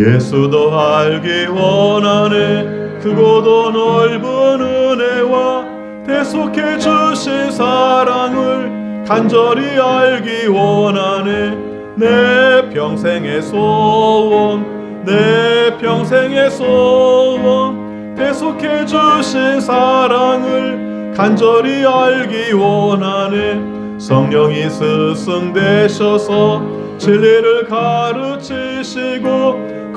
예수도 알기 원하네. 크고도 넓은 은혜와 대속해 주신 사랑을 간절히 알기 원하네. 내 평생의 소원 내 평생의 소원 대속해 주신 사랑을 간절히 알기 원하네. 성령이 스승 되셔서 진리를 가르치시고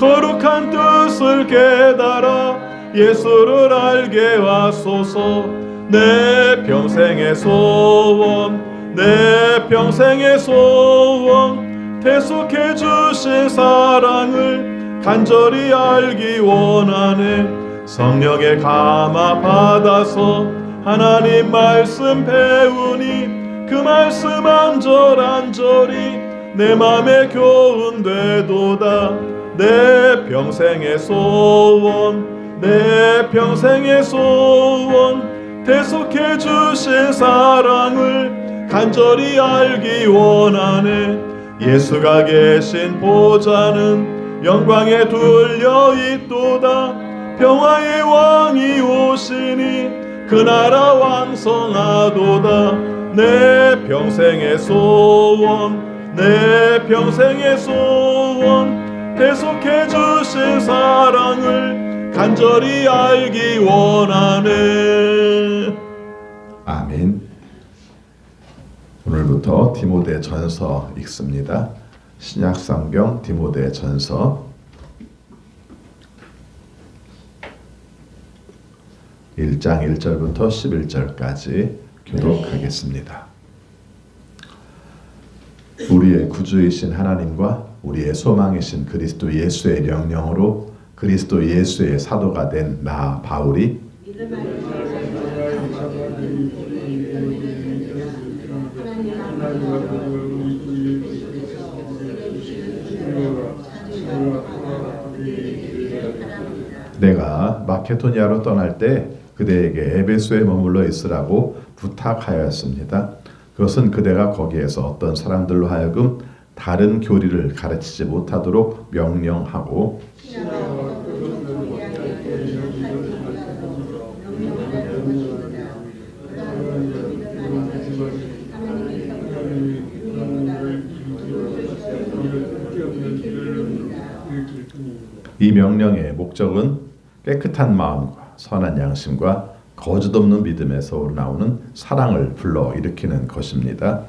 거룩한 뜻을 깨달아 예수를 알게 하소서. 내 평생의 소원 내 평생의 소원 대속해 주신 사랑을 간절히 알기 원하네. 성령의 감화 받아서 하나님 말씀 배우니 그 말씀 안절안절이 내 맘에 교훈되도다 내 평생의 소원 내 평생의 소원. 대속해 주신 사랑을 간절히 알기 원하네. 예수가 계신 보좌는 영광에 둘려 있도다. 평화의 왕이 오시니 그 나라 왕성하도다. 내 평생의 소원 내 평생의 소원 대속해 주신 사랑을 간절히 알기 원하네. 아멘. 오늘부터 디모데 전서 읽습니다. 신약 성경 디모데 전서. 1장 1절부터 11절까지 교독하겠습니다. 우리의 구주이신 하나님과 우리의 소망이신 그리스도 예수의 명령으로 그리스도 예수의 사도가 된 나 바울이 내가 마케도니아로 떠날 때 그대에게 에베소에 머물러 있으라고 부탁하였습니다. 그것은 그대가 거기에서 어떤 사람들로 하여금 다른 교리를 가르치지 못하도록 명령하고 이 명령의 목적은 깨끗한 마음과 선한 양심과 거짓 없는 믿음에서 우러나오는 사랑을 불러 일으키는 것입니다.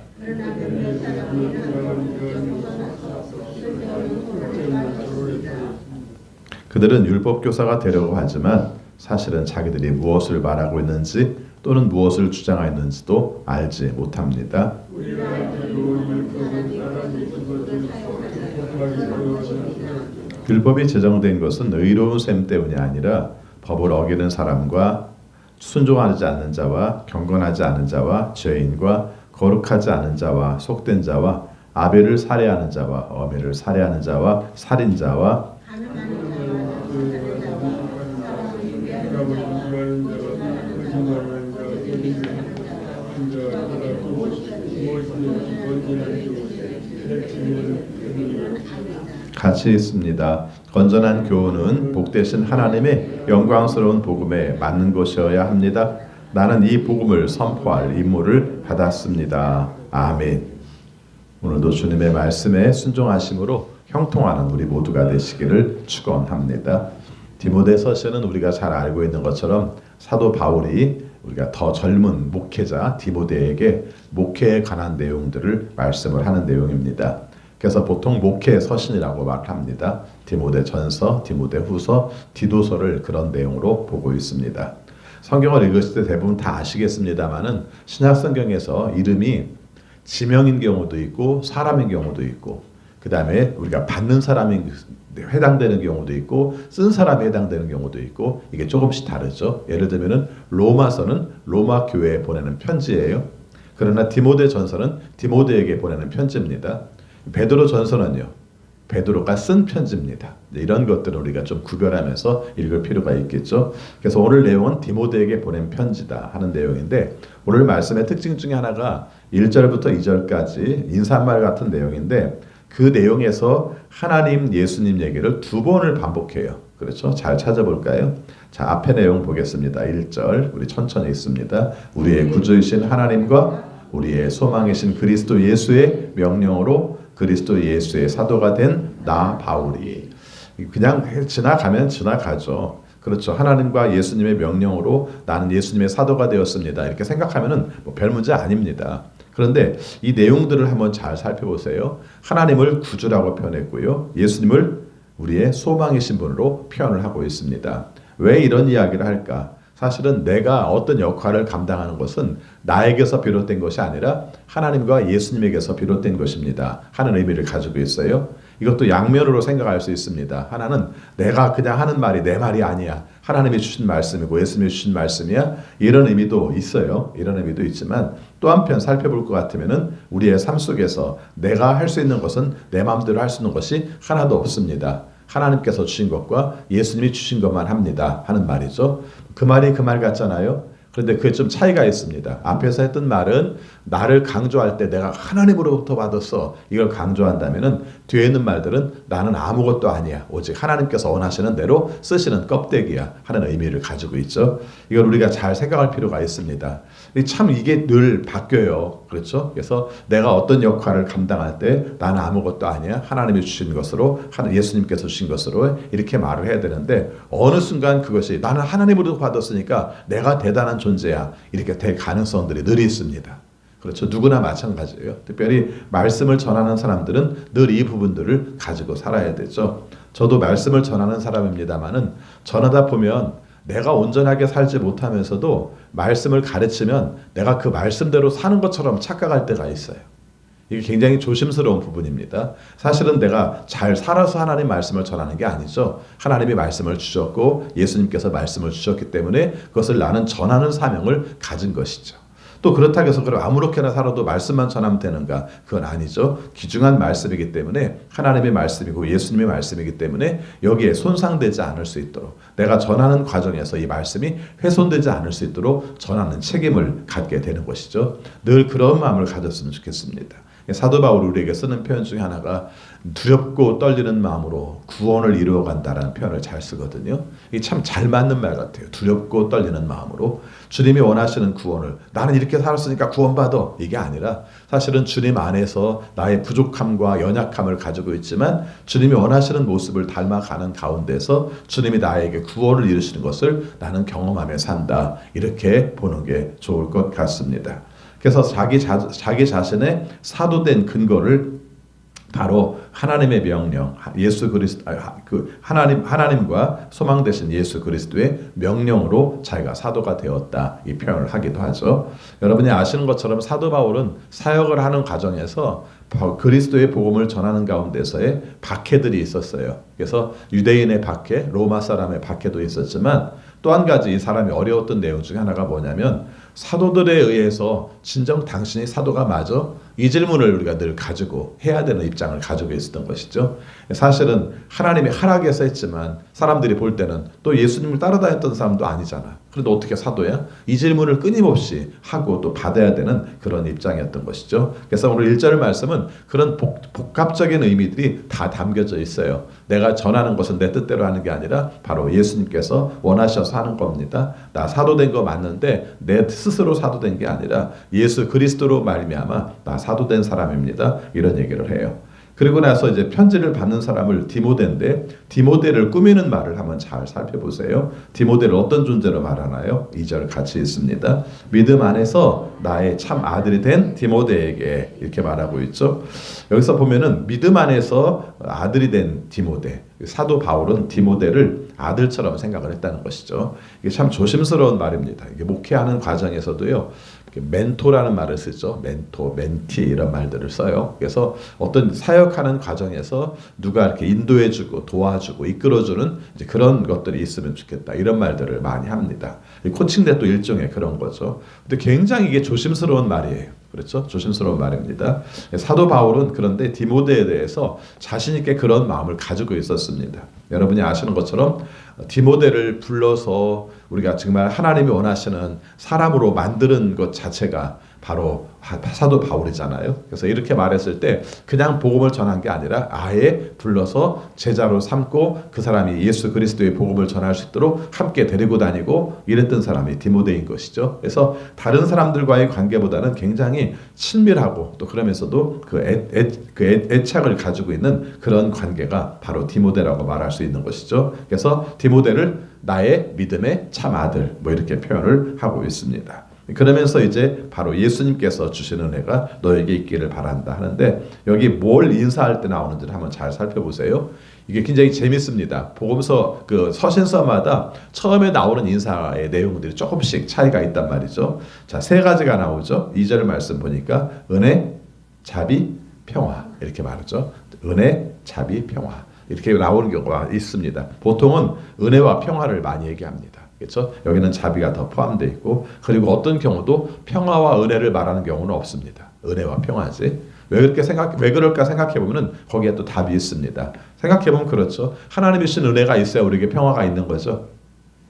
그들은 율법 교사가 되려고 하지만 사실은 자기들이 무엇을 말하고 있는지 또는 무엇을 주장하였는지도 알지 못합니다. 율법이 제정된 것은 의로운 셈 때문이 아니라 법을 어기는 사람과 순종하지 않는 자와 경건하지 않은 자와 죄인과 거룩하지 않은 자와 속된 자와 아벨을 살해하는 자와 어미를 살해하는 자와 살인자와 같이 있습니다. 건전한 교훈은 복되신 하나님의 영광스러운 복음에 맞는 것이어야 합니다. 나는 이 복음을 선포할 임무를 받았습니다. 아멘. 오늘도 주님의 말씀에 순종하심으로 형통하는 우리 모두가 되시기를 축원합니다. 디모데서서는 우리가 잘 알고 있는 것처럼 사도 바울이 우리가 더 젊은 목회자 디모데에게 목회에 관한 내용들을 말씀을 하는 내용입니다. 그래서 보통 목회 서신이라고 말합니다. 디모데 전서, 디모데 후서, 디도서를 그런 내용으로 보고 있습니다. 성경을 읽으실 때 대부분 다 아시겠습니다만은 신약 성경에서 이름이 지명인 경우도 있고 사람인 경우도 있고 그 다음에 우리가 받는 사람이 해당되는 경우도 있고 쓴 사람이 해당되는 경우도 있고 이게 조금씩 다르죠. 예를 들면은 로마서는 로마 교회에 보내는 편지예요. 그러나 디모데 전서는 디모데에게 보내는 편지입니다. 베드로 전서는요. 베드로가 쓴 편지입니다. 이런 것들을 우리가 좀 구별하면서 읽을 필요가 있겠죠. 그래서 오늘 내용은 디모데에게 보낸 편지다 하는 내용인데 오늘 말씀의 특징 중에 하나가 1절부터 2절까지 인사말 같은 내용인데 그 내용에서 하나님 예수님 얘기를 두 번을 반복해요. 그렇죠? 잘 찾아볼까요? 자, 앞에 내용 보겠습니다. 1절 우리 천천히 읽습니다. 우리의 구주이신 하나님과 우리의 소망이신 그리스도 예수의 명령으로 그리스도 예수의 사도가 된 나 바울이 그냥 지나가면 지나가죠. 그렇죠. 하나님과 예수님의 명령으로 나는 예수님의 사도가 되었습니다. 이렇게 생각하면은 뭐 별 문제 아닙니다. 그런데 이 내용들을 한번 잘 살펴보세요. 하나님을 구주라고 표현했고요. 예수님을 우리의 소망이신 분으로 표현을 하고 있습니다. 왜 이런 이야기를 할까? 사실은 내가 어떤 역할을 감당하는 것은 나에게서 비롯된 것이 아니라 하나님과 예수님에게서 비롯된 것입니다. 하는 의미를 가지고 있어요. 이것도 양면으로 생각할 수 있습니다. 하나는 내가 그냥 하는 말이 내 말이 아니야. 하나님이 주신 말씀이고 예수님이 주신 말씀이야. 이런 의미도 있어요. 이런 의미도 있지만 또 한편 살펴볼 것 같으면은 우리의 삶 속에서 내가 할 수 있는 것은 내 마음대로 할 수 있는 것이 하나도 없습니다. 하나님께서 주신 것과 예수님이 주신 것만 합니다. 하는 말이죠. 그 말이 그 말 같잖아요. 그런데 그게 좀 차이가 있습니다. 앞에서 했던 말은 나를 강조할 때 내가 하나님으로부터 받았어. 이걸 강조한다면은 뒤에 있는 말들은 나는 아무것도 아니야. 오직 하나님께서 원하시는 대로 쓰시는 껍데기야. 하는 의미를 가지고 있죠. 이걸 우리가 잘 생각할 필요가 있습니다. 참 이게 늘 바뀌어요. 그렇죠? 그래서 내가 어떤 역할을 감당할 때 나는 아무것도 아니야. 하나님이 주신 것으로, 예수님께서 주신 것으로 이렇게 말을 해야 되는데 어느 순간 그것이 나는 하나님으로 받았으니까 내가 대단한 존재야. 이렇게 될 가능성들이 늘 있습니다. 그렇죠. 누구나 마찬가지예요. 특별히 말씀을 전하는 사람들은 늘 이 부분들을 가지고 살아야 되죠. 저도 말씀을 전하는 사람입니다만은 전하다 보면 내가 온전하게 살지 못하면서도 말씀을 가르치면 내가 그 말씀대로 사는 것처럼 착각할 때가 있어요. 이게 굉장히 조심스러운 부분입니다. 사실은 내가 잘 살아서 하나님 말씀을 전하는 게 아니죠. 하나님이 말씀을 주셨고 예수님께서 말씀을 주셨기 때문에 그것을 나는 전하는 사명을 가진 것이죠. 또 그렇다고 해서 그럼 아무렇게나 살아도 말씀만 전하면 되는가? 그건 아니죠. 귀중한 말씀이기 때문에 하나님의 말씀이고 예수님의 말씀이기 때문에 여기에 손상되지 않을 수 있도록 내가 전하는 과정에서 이 말씀이 훼손되지 않을 수 있도록 전하는 책임을 갖게 되는 것이죠. 늘 그런 마음을 가졌으면 좋겠습니다. 사도 바울 우리에게 쓰는 표현 중에 하나가 두렵고 떨리는 마음으로 구원을 이루어 간다라는 표현을 잘 쓰거든요. 이게 참잘 맞는 말 같아요. 두렵고 떨리는 마음으로 주님이 원하시는 구원을. 나는 이렇게 살았으니까 구원받아 이게 아니라 사실은 주님 안에서 나의 부족함과 연약함을 가지고 있지만 주님이 원하시는 모습을 닮아가는 가운데서 주님이 나에게 구원을 이루시는 것을 나는 경험하며 산다. 이렇게 보는 게 좋을 것 같습니다. 그래서 자기 자, 자기 자신의 사도된 근거를 바로 하나님의 명령, 예수 그리스도 그 하나님 하나님과 소망 되신 예수 그리스도의 명령으로 자기가 사도가 되었다 이 표현을 하기도 하죠. 여러분이 아시는 것처럼 사도 바울은 사역을 하는 과정에서 그리스도의 복음을 전하는 가운데서의 박해들이 있었어요. 그래서 유대인의 박해, 로마 사람의 박해도 있었지만 또 한 가지 이 사람이 어려웠던 내용 중에 하나가 뭐냐면 사도들에 의해서 진정 당신이 사도가 맞아? 이 질문을 우리가 늘 가지고 해야 되는 입장을 가지고 있었던 것이죠. 사실은 하나님이 하락해서 했지만 사람들이 볼 때는 또 예수님을 따라다녔던 사람도 아니잖아. 그래도 어떻게 사도야? 이 질문을 끊임없이 하고 또 받아야 되는 그런 입장이었던 것이죠. 그래서 오늘 1절 말씀은 그런 복, 복합적인 의미들이 다 담겨져 있어요. 내가 전하는 것은 내 뜻대로 하는 게 아니라 바로 예수님께서 원하셔서 하는 겁니다. 나 사도된 거 맞는데 내 스스로 사도된 게 아니라 예수 그리스도로 말미암아 나 사도된 사람입니다. 이런 얘기를 해요. 그리고 나서 이제 편지를 받는 사람을 디모데인데 디모데를 꾸미는 말을 한번 잘 살펴보세요. 디모데를 어떤 존재로 말하나요? 2절 같이 있습니다. 믿음 안에서 나의 참 아들이 된 디모데에게 이렇게 말하고 있죠. 여기서 보면은 믿음 안에서 아들이 된 디모데. 사도 바울은 디모데를 아들처럼 생각을 했다는 것이죠. 이게 참 조심스러운 말입니다. 이게 목회하는 과정에서도요. 멘토라는 말을 쓰죠. 멘토, 멘티 이런 말들을 써요. 그래서 어떤 사역하는 과정에서 누가 이렇게 인도해주고 도와주고 이끌어주는 그런 것들이 있으면 좋겠다 이런 말들을 많이 합니다. 코칭대 또 일종의 그런 거죠. 근데 굉장히 이게 조심스러운 말이에요. 그렇죠? 조심스러운 말입니다. 사도 바울은 그런데 디모데에 대해서 자신 있게 그런 마음을 가지고 있었습니다. 여러분이 아시는 것처럼 디모데를 불러서 우리가 정말 하나님이 원하시는 사람으로 만드는 것 자체가 바로 사도 바울이잖아요. 그래서 이렇게 말했을 때 그냥 복음을 전한 게 아니라 아예 불러서 제자로 삼고 그 사람이 예수 그리스도의 복음을 전할 수 있도록 함께 데리고 다니고 이랬던 사람이 디모데인 것이죠. 그래서 다른 사람들과의 관계보다는 굉장히 친밀하고 또 그러면서도 그, 애, 애, 그 애, 애착을 가지고 있는 그런 관계가 바로 디모데라고 말할 수 있는 것이죠. 그래서 디모데를 나의 믿음의 참 아들 뭐 이렇게 표현을 하고 있습니다. 그러면서 이제 바로 예수님께서 주시는 은혜가 너에게 있기를 바란다 하는데 여기 뭘 인사할 때 나오는지를 한번 잘 살펴보세요. 이게 굉장히 재밌습니다. 복음서 그 서신서마다 처음에 나오는 인사의 내용들이 조금씩 차이가 있단 말이죠. 자, 세 가지가 나오죠. 2절 말씀 보니까 은혜, 자비, 평화 이렇게 말하죠. 은혜, 자비, 평화 이렇게 나오는 경우가 있습니다. 보통은 은혜와 평화를 많이 얘기합니다. 그렇죠? 여기는 자비가 더 포함되어 있고 그리고 어떤 경우도 평화와 은혜를 말하는 경우는 없습니다. 은혜와 평화지. 왜 그렇게 생각 왜 그럴까 생각해 보면은 거기에 또 답이 있습니다. 생각해 보면 그렇죠. 하나님이 주신 은혜가 있어야 우리에게 평화가 있는 거죠.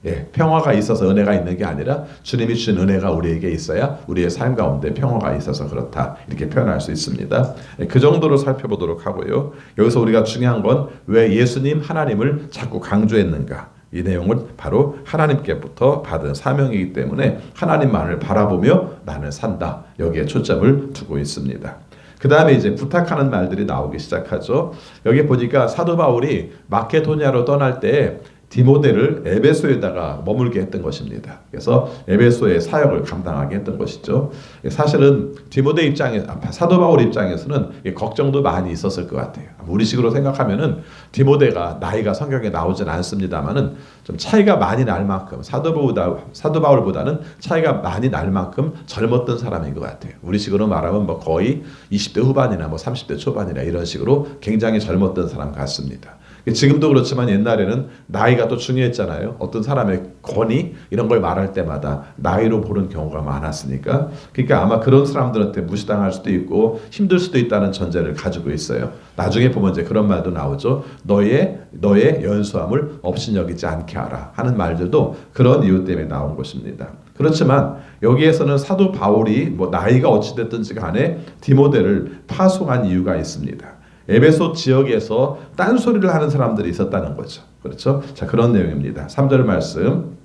예, 평화가 있어서 은혜가 있는 게 아니라 주님이 주신 은혜가 우리에게 있어야 우리의 삶 가운데 평화가 있어서 그렇다 이렇게 표현할 수 있습니다. 예, 그 정도로 살펴보도록 하고요. 여기서 우리가 중요한 건 왜 예수님 하나님을 자꾸 강조했는가? 이 내용은 바로 하나님께부터 받은 사명이기 때문에 하나님만을 바라보며 나는 산다. 여기에 초점을 두고 있습니다. 그 다음에 이제 부탁하는 말들이 나오기 시작하죠. 여기 보니까 사도 바울이 마케도니아로 떠날 때 디모데를 에베소에다가 머물게 했던 것입니다. 그래서 에베소의 사역을 감당하게 했던 것이죠. 사실은 디모데 입장에 사도 바울 입장에서는 걱정도 많이 있었을 것 같아요. 우리식으로 생각하면은 디모데가 나이가 성경에 나오진 않습니다만은 좀 차이가 많이 날 만큼 사도 바울보다 사도 바울보다는 차이가 많이 날 만큼 젊었던 사람인 것 같아요. 우리식으로 말하면 뭐 거의 20대 후반이나 뭐 30대 초반이나 이런 식으로 굉장히 젊었던 사람 같습니다. 지금도 그렇지만 옛날에는 나이가 또 중요했잖아요. 어떤 사람의 권위 이런 걸 말할 때마다 나이로 보는 경우가 많았으니까. 그러니까 아마 그런 사람들한테 무시당할 수도 있고 힘들 수도 있다는 전제를 가지고 있어요. 나중에 보면 이제 그런 말도 나오죠. 너의 너의 연수함을 업신여기지 않게 하라 하는 말들도 그런 이유 때문에 나온 것입니다. 그렇지만 여기에서는 사도 바울이 뭐 나이가 어찌 됐든지 간에 디모데를 파송한 이유가 있습니다. 에베소 지역에서 딴소리를 하는 사람들이 있었다는 거죠. 그렇죠? 자, 그런 내용입니다. 3절 말씀.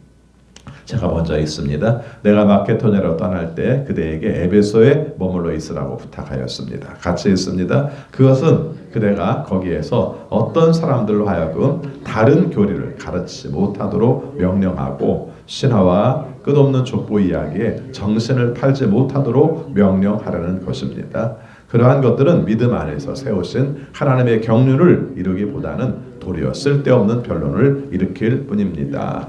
제가 먼저 있습니다. 내가 마케토니아로 떠날 때 그대에게 에베소에 머물러 있으라고 부탁하였습니다. 같이 있습니다. 그것은 그대가 거기에서 어떤 사람들로 하여금 다른 교리를 가르치지 못하도록 명령하고 신화와 끝없는 족보 이야기에 정신을 팔지 못하도록 명령하라는 것입니다. 그러한 것들은 믿음 안에서 세우신 하나님의 경륜을 이루기보다는 도리어 쓸데없는 변론을 일으킬 뿐입니다.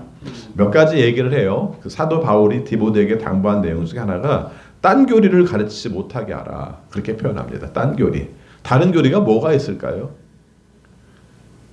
몇 가지 얘기를 해요. 그 사도 바울이 디모데에게 당부한 내용 중에 하나가 딴 교리를 가르치지 못하게 하라. 그렇게 표현합니다. 딴 교리. 다른 교리가 뭐가 있을까요?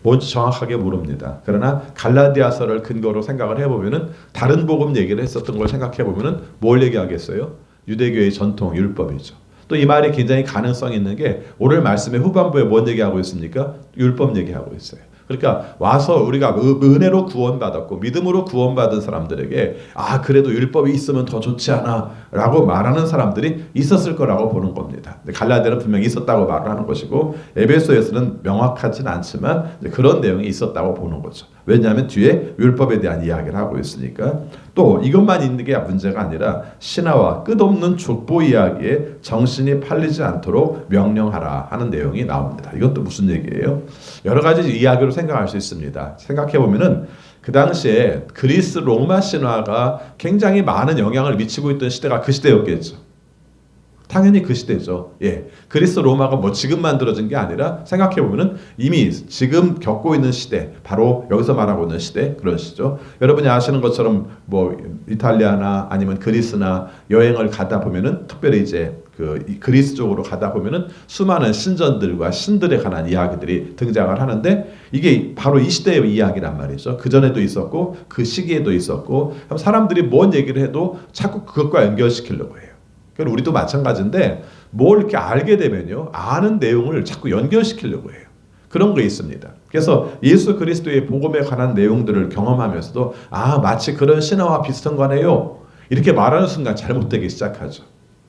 뭔지 정확하게 모릅니다. 그러나 갈라디아서를 근거로 생각을 해보면은 다른 복음 얘기를 했었던 걸 생각해 보면은 뭘 얘기하겠어요? 유대교의 전통 율법이죠. 또 이 말이 굉장히 가능성 있는 게 오늘 말씀의 후반부에 뭔 얘기하고 있습니까? 율법 얘기하고 있어요. 그러니까 와서 우리가 은- 은혜로 구원받았고 믿음으로 구원받은 사람들에게 아 그래도 율법이 있으면 더 좋지 않아라고 말하는 사람들이 있었을 거라고 보는 겁니다. 갈라디아는 분명히 있었다고 말을 하는 것이고 에베소에서는 명확하진 않지만 그런 내용이 있었다고 보는 거죠. 왜냐하면 뒤에 율법에 대한 이야기를 하고 있으니까 또 이것만 있는 게 문제가 아니라 신화와 끝없는 족보 이야기에 정신이 팔리지 않도록 명령하라 하는 내용이 나옵니다. 또 무슨 얘기예요? 여러 가지 이야기로 생각할 수 있습니다. 생각해 보면은 그 당시에 그리스 로마 신화가 굉장히 많은 영향을 미치고 있던 시대가 그 시대였겠죠. 당연히 그 시대죠. 예. 그리스 로마가 뭐 지금 만들어진 게 아니라 생각해 보면은 이미 지금 겪고 있는 시대, 바로 여기서 말하고 있는 시대 그런 시죠. 여러분이 아시는 것처럼 뭐 이탈리아나 아니면 그리스나 여행을 가다 보면은 특별히 이제 그이 그리스 쪽으로 가다 보면은 수많은 신전들과 신들에 관한 이야기들이 등장을 하는데 이게 바로 이 시대의 이야기란 말이죠. 그 전에도 있었고 그 시기에도 있었고 사람들이 뭔 얘기를 해도 자꾸 그것과 연결시키려고 해요. 그럼 우리도 마찬가지인데 뭘 이렇게 알게 되면요 아는 내용을 자꾸 연결시키려고 해요. 그런 게 있습니다. 그래서 예수 그리스도의 복음에 관한 내용들을 경험하면서도 아 마치 그런 신화와 비슷한 거네요. 이렇게 말하는 순간 잘못되기 시작하죠.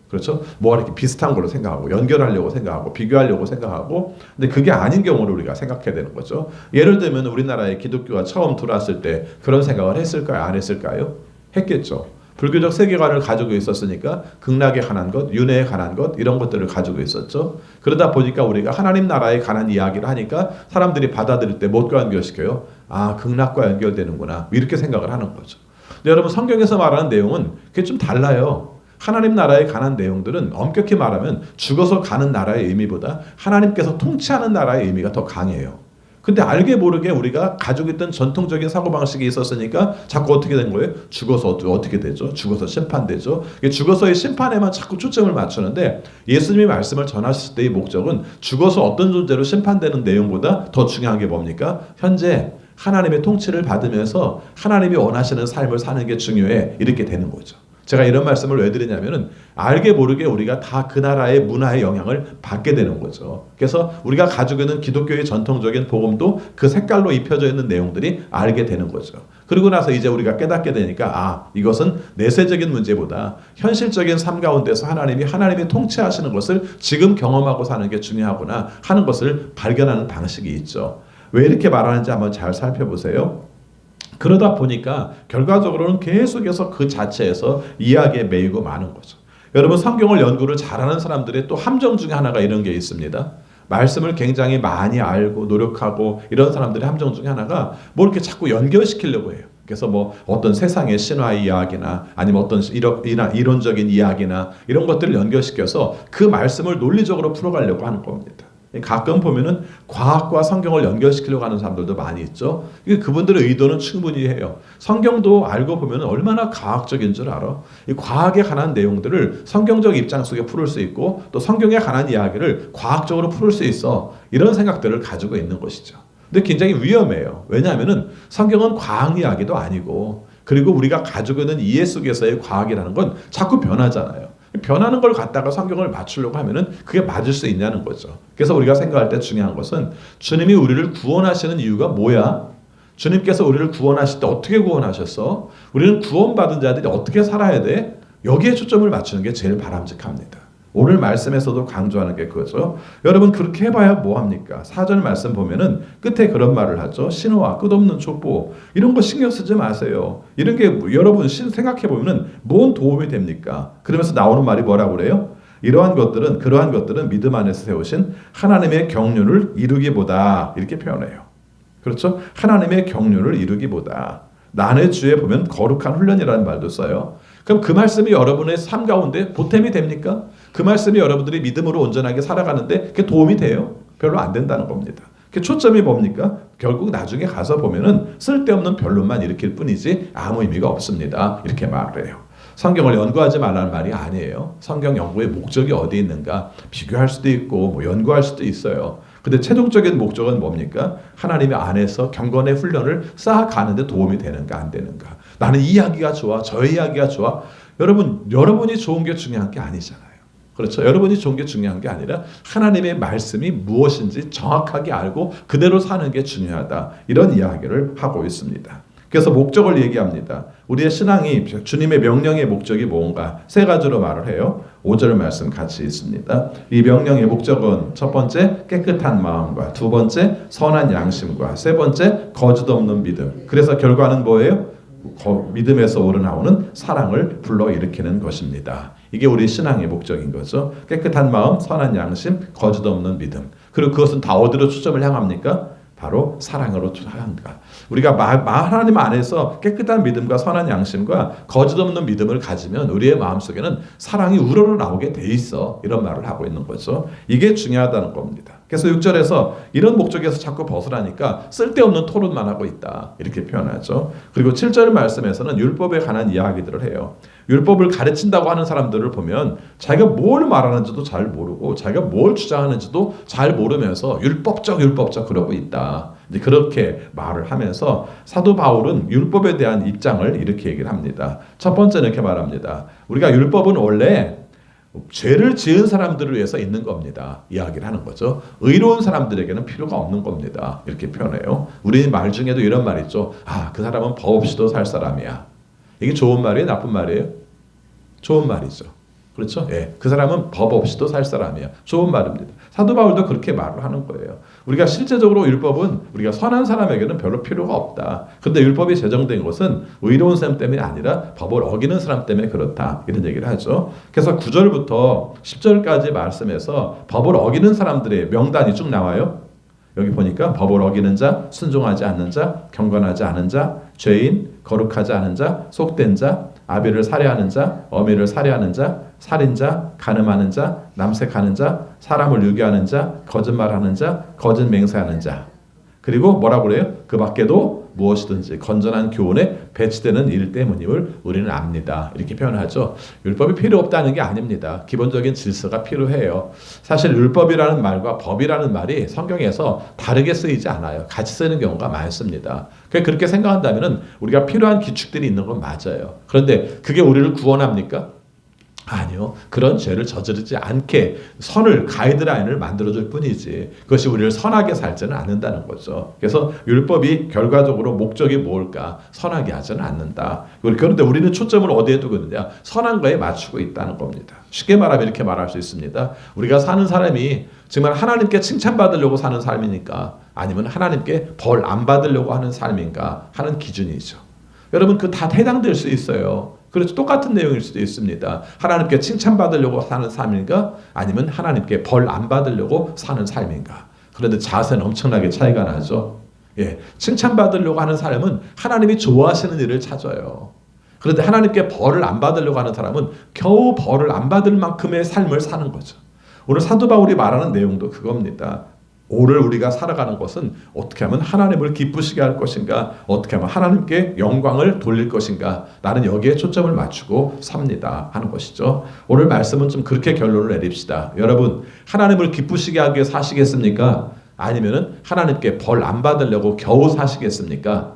그렇죠? 뭐 이렇게 비슷한 걸로 생각하고 연결하려고 생각하고 비교하려고 생각하고 근데 그게 아닌 경우를 우리가 생각해야 되는 거죠. 예를 들면 우리나라에 기독교가 처음 들어왔을 때 그런 생각을 했을까요? 안 했을까요? 했겠죠. 불교적 세계관을 가지고 있었으니까 극락에 관한 것, 윤회에 관한 것 이런 것들을 가지고 있었죠. 그러다 보니까 우리가 하나님 나라에 관한 이야기를 하니까 사람들이 받아들일 때 못과 연결시켜요. 아 극락과 연결되는구나 이렇게 생각을 하는 거죠. 근데 여러분 성경에서 말하는 내용은 그게 좀 달라요. 하나님 나라에 관한 내용들은 엄격히 말하면 죽어서 가는 나라의 의미보다 하나님께서 통치하는 나라의 의미가 더 강해요. 근데 알게 모르게 우리가 가지고 있던 전통적인 사고방식이 있었으니까 자꾸 어떻게 된 거예요? 죽어서 어떻게- 되죠? 죽어서 심판되죠? 죽어서의 심판에만 자꾸 초점을 맞추는데 예수님이 말씀을 전하실 때의 목적은 죽어서 어떤 존재로 심판되는 내용보다 더 중요한 게 뭡니까? 현재 하나님의 통치를 받으면서 하나님이 원하시는 삶을 사는 게 중요해. 이렇게 되는 거죠. 제가 이런 말씀을 왜 드리냐면은 알게 모르게 우리가 다 그 나라의 문화의 영향을 받게 되는 거죠. 그래서 우리가 가지고 있는 기독교의 전통적인 복음도 그 색깔로 입혀져 있는 내용들이 알게 되는 거죠. 그리고 나서 이제 우리가 깨닫게 되니까 아 이것은 내세적인 문제보다 현실적인 삶 가운데서 하나님이 하나님이 통치하시는 것을 지금 경험하고 사는 게 중요하구나 하는 것을 발견하는 방식이 있죠. 왜 이렇게 말하는지 한번 잘 살펴보세요. 그러다 보니까 결과적으로는 계속해서 그 자체에서 이야기에 매이고 마는 거죠. 여러분 성경을 연구를 잘하는 사람들의 또 함정 중에 하나가 이런 게 있습니다. 말씀을 굉장히 많이 알고 노력하고 이런 사람들의 함정 중에 하나가 뭐 이렇게 자꾸 연결시키려고 해요. 그래서 뭐 어떤 세상의 신화 이야기나 아니면 어떤 이런 이론적인 이야기나 이런 것들을 연결시켜서 그 말씀을 논리적으로 풀어가려고 하는 겁니다. 가끔 보면은 과학과 성경을 연결시키려고 하는 사람들도 많이 있죠. 이게 그분들의 의도는 충분히 해요. 성경도 알고 보면 얼마나 과학적인 줄 알아. 이 과학에 관한 내용들을 성경적 입장 속에 풀을 수 있고 또 성경에 관한 이야기를 과학적으로 풀을 수 있어. 이런 생각들을 가지고 있는 것이죠. 근데 굉장히 위험해요. 왜냐하면은 성경은 과학 이야기도 아니고 그리고 우리가 가지고 있는 이해 속에서의 과학이라는 건 자꾸 변하잖아요. 변하는 걸 갖다가 성경을 맞추려고 하면은 그게 맞을 수 있냐는 거죠. 그래서 우리가 생각할 때 중요한 것은 주님이 우리를 구원하시는 이유가 뭐야? 주님께서 우리를 구원하실 때 어떻게 구원하셨어? 우리는 구원받은 자들이 어떻게 살아야 돼? 여기에 초점을 맞추는 게 제일 바람직합니다. 오늘 말씀에서도 강조하는 게 그거죠. 여러분 그렇게 해봐야 뭐 합니까? 사절 말씀 보면은 끝에 그런 말을 하죠. 신호와 끝없는 촉보 이런 거 신경 쓰지 마세요. 이런 게 여러분 생각해 보면은 뭔 도움이 됩니까? 그러면서 나오는 말이 뭐라고 그래요? 이러한 것들은 그러한 것들은 믿음 안에서 세우신 하나님의 경륜을 이루기보다 이렇게 표현해요. 그렇죠? 하나님의 경륜을 이루기보다 난의 주에 보면 거룩한 훈련이라는 말도 써요. 그럼 그 말씀이 여러분의 삶 가운데 보탬이 됩니까? 그 말씀이 여러분들이 믿음으로 온전하게 살아가는데 그게 도움이 돼요? 별로 안 된다는 겁니다. 그 초점이 뭡니까? 결국 나중에 가서 보면은 쓸데없는 변론만 일으킬 뿐이지 아무 의미가 없습니다. 이렇게 말을 해요. 성경을 연구하지 말라는 말이 아니에요. 성경 연구의 목적이 어디 있는가 비교할 수도 있고 뭐 연구할 수도 있어요. 근데 최종적인 목적은 뭡니까? 하나님의 안에서 경건의 훈련을 쌓아가는데 도움이 되는가 안 되는가? 나는 이 이야기가 좋아, 저 이야기가 좋아. 여러분, 여러분이 좋은 게 중요한 게 아니잖아요. 그렇죠. 여러분이 좋은 게 중요한 게 아니라 하나님의 말씀이 무엇인지 정확하게 알고 그대로 사는 게 중요하다. 이런 이야기를 하고 있습니다. 그래서 목적을 얘기합니다. 우리의 신앙이 주님의 명령의 목적이 뭔가 세 가지로 말을 해요. 5절 말씀 같이 있습니다. 이 명령의 목적은 첫 번째 깨끗한 마음과 두 번째 선한 양심과 세 번째 거짓 없는 믿음. 그래서 결과는 뭐예요? 믿음에서 우러나오는 사랑을 불러일으키는 것입니다. 이게 우리 신앙의 목적인 거죠. 깨끗한 마음, 선한 양심, 거짓 없는 믿음. 그리고 그것은 다 어디로 초점을 향합니까? 바로 사랑으로 향한다. 우리가 마, 하나님 안에서 깨끗한 믿음과 선한 양심과 거짓 없는 믿음을 가지면 우리의 마음속에는 사랑이 우러러 나오게 돼 있어. 이런 말을 하고 있는 거죠. 이게 중요하다는 겁니다. 그래서 6절에서 이런 목적에서 자꾸 벗으라니까 쓸데없는 토론만 하고 있다. 이렇게 표현하죠. 그리고 7절 말씀에서는 율법에 관한 이야기들을 해요. 율법을 가르친다고 하는 사람들을 보면 자기가 뭘 말하는지도 잘 모르고 자기가 뭘 주장하는지도 잘 모르면서 율법적 율법적 그러고 있다. 이제 그렇게 말을 하면서 사도 바울은 율법에 대한 입장을 이렇게 얘기를 합니다. 첫 번째는 이렇게 말합니다. 우리가 율법은 원래 죄를 지은 사람들을 위해서 있는 겁니다. 이야기를 하는 거죠. 의로운 사람들에게는 필요가 없는 겁니다. 이렇게 표현해요. 우리 말 중에도 이런 말 있죠. 아, 그 사람은 법 없이도 살 사람이야. 이게 좋은 말이에요? 나쁜 말이에요? 좋은 말이죠. 그렇죠? 예. 그 사람은 법 없이도 살 사람이야. 좋은 말입니다. 사도 바울도 그렇게 말을 하는 거예요. 우리가 실제적으로 율법은 우리가 선한 사람에게는 별로 필요가 없다. 근데 율법이 제정된 것은 의로운 사람 때문이 아니라 법을 어기는 사람 때문에 그렇다. 이런 얘기를 하죠. 그래서 9절부터 10절까지 말씀에서 법을 어기는 사람들의 명단이 쭉 나와요. 여기 보니까 법을 어기는 자, 순종하지 않는 자, 경건하지 않은 자, 죄인, 거룩하지 않은 자, 속된 자, 아비를 살해하는 자, 어미를 살해하는 자, 살인자, 가늠하는 자, 남색하는 자, 사람을 유괴하는 자, 거짓말하는 자, 거짓 맹세하는 자. 그리고 뭐라고 그래요? 그 밖에도 무엇이든지 건전한 교훈에 배치되는 일 때문임을 우리는 압니다. 이렇게 표현하죠. 율법이 필요 없다는 게 아닙니다. 기본적인 질서가 필요해요. 사실 율법이라는 말과 법이라는 말이 성경에서 다르게 쓰이지 않아요. 같이 쓰는 경우가 많습니다. 그렇게 생각한다면 우리가 필요한 기축들이 있는 건 맞아요. 그런데 그게 우리를 구원합니까? 아니요. 그런 죄를 저지르지 않게 선을 가이드라인을 만들어 줄 뿐이지 그것이 우리를 선하게 살지는 않는다는 거죠. 그래서 율법이 결과적으로 목적이 뭘까? 선하게 하지는 않는다. 그런데 우리는 초점을 어디에 두고 있느냐? 선한 거에 맞추고 있다는 겁니다. 쉽게 말하면 이렇게 말할 수 있습니다. 우리가 사는 사람이 정말 하나님께 칭찬받으려고 사는 삶이니까 아니면 하나님께 벌 안 받으려고 하는 삶인가 하는 기준이죠. 여러분 그 다 해당될 수 있어요. 그래서 똑같은 내용일 수도 있습니다. 하나님께 칭찬받으려고 사는 삶인가? 아니면 하나님께 벌 안 받으려고 사는 삶인가? 그런데 자세는 엄청나게 차이가 나죠. 예, 칭찬받으려고 하는 사람은 하나님이 좋아하시는 일을 찾아요. 그런데 하나님께 벌을 안 받으려고 하는 사람은 겨우 벌을 안 받을 만큼의 삶을 사는 거죠. 오늘 사도 바울이 말하는 내용도 그겁니다. 오늘 우리가 살아가는 것은 어떻게 하면 하나님을 기쁘시게 할 것인가, 어떻게 하면 하나님께 영광을 돌릴 것인가, 나는 여기에 초점을 맞추고 삽니다. 하는 것이죠. 오늘 말씀은 좀 그렇게 결론을 내립시다. 여러분, 하나님을 기쁘시게 하기 위해 사시겠습니까? 아니면은 하나님께 벌 안 받으려고 겨우 사시겠습니까?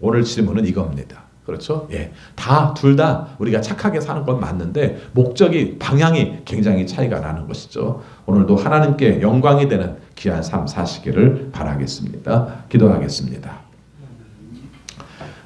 오늘 질문은 이겁니다. 그렇죠? 예. 다, 둘 다 우리가 착하게 사는 건 맞는데, 목적이, 방향이 굉장히 차이가 나는 것이죠. 오늘도 하나님께 영광이 되는 귀한 삶 사시기를 바라겠습니다. 기도하겠습니다.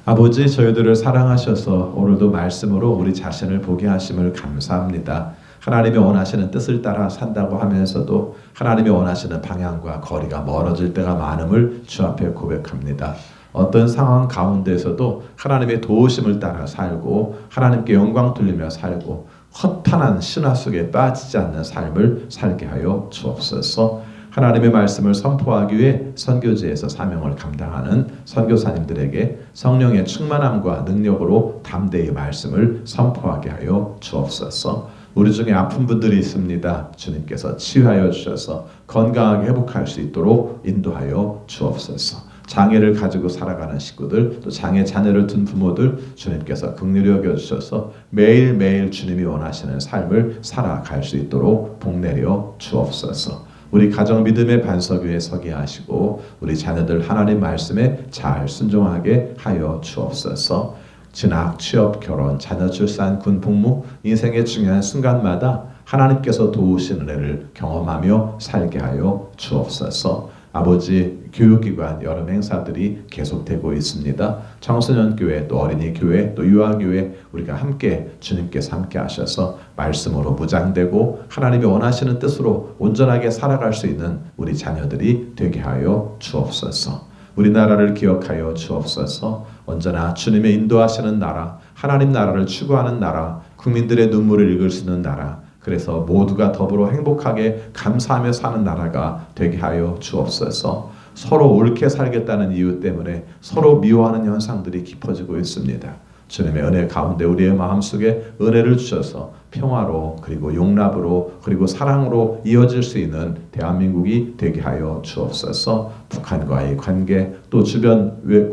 아버지, 저희들을 사랑하셔서 오늘도 말씀으로 우리 자신을 보게 하심을 감사합니다. 하나님이 원하시는 뜻을 따라 산다고 하면서도 하나님이 원하시는 방향과 거리가 멀어질 때가 많음을 주 앞에 고백합니다. 어떤 상황 가운데서도 하나님의 도우심을 따라 살고 하나님께 영광 돌리며 살고 허탄한 신화 속에 빠지지 않는 삶을 살게 하여 주옵소서. 하나님의 말씀을 선포하기 위해 선교지에서 사명을 감당하는 선교사님들에게 성령의 충만함과 능력으로 담대히 말씀을 선포하게 하여 주옵소서. 우리 중에 아픈 분들이 있습니다. 주님께서 치유하여 주셔서 건강하게 회복할 수 있도록 인도하여 주옵소서. 장애를 가지고 살아가는 식구들, 또 장애 자녀를 둔 부모들 주님께서 긍휼히 여겨 주셔서 매일매일 주님이 원하시는 삶을 살아갈 수 있도록 복내려 주옵소서. 우리 가정 믿음의 반석 위에 서게 하시고 우리 자녀들 하나님 말씀에 잘 순종하게 하여 주옵소서. 진학, 취업, 결혼, 자녀 출산, 군 복무 인생의 중요한 순간마다 하나님께서 도우시는 은혜를 경험하며 살게 하여 주옵소서. 아버지 교육기관 여러 행사들이 계속되고 있습니다. 청소년 교회 또 어린이 교회 또 유아 교회 우리가 함께 주님께서 함께 하셔서 말씀으로 무장되고 하나님이 원하시는 뜻으로 온전하게 살아갈 수 있는 우리 자녀들이 되게 하여 주옵소서. 우리나라를 기억하여 주옵소서. 언제나 주님의 인도하시는 나라, 하나님 나라를 추구하는 나라, 국민들의 눈물을 읽을 수 있는 나라, 그래서 모두가 더불어 행복하게 감사하며 사는 나라가 되게 하여 주옵소서. 서로 옳게 살겠다는 이유 때문에 서로 미워하는 현상들이 깊어지고 있습니다. 주님의 은혜 가운데 우리의 마음속에 은혜를 주셔서 평화로 그리고 용납으로 그리고 사랑으로 이어질 수 있는 대한민국이 되게 하여 주옵소서. 북한과의 관계 또 주변 외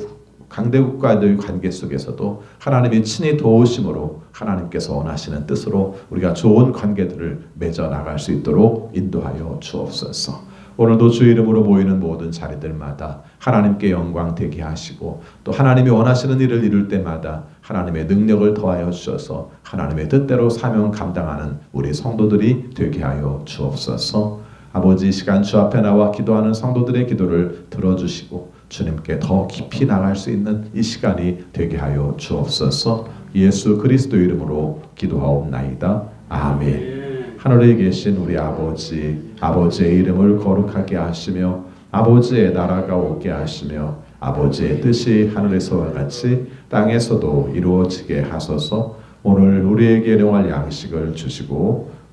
강대국과의 관계 속에서도 하나님이 친히 도우심으로 하나님께서 원하시는 뜻으로 우리가 좋은 관계들을 맺어 나갈 수 있도록 인도하여 주옵소서. 오늘도 주 이름으로 모이는 모든 자리들마다 하나님께 영광 되게 하시고 또 하나님이 원하시는 일을 이룰 때마다 하나님의 능력을 더하여 주셔서 하나님의 뜻대로 사명 감당하는 우리 성도들이 되게 하여 주옵소서. 아버지 시간 주 앞에 나와 기도하는 성도들의 기도를 들어주시고 주님께 더 깊이 나갈 수 있는 이 시간이 되게 하여 주옵소서. 예수 그리스도 이름으로 기도하옵나이다. 아멘. 하늘에 계신 우리 아버지, 아버지의 이름을 거룩하게 하시며 아버지의 나라가 오게 하시며 아버지의 뜻이 하늘에서와 같이 땅에서도 이루어지게 하소서. 오늘 우리에게 일용할 양식을 주시고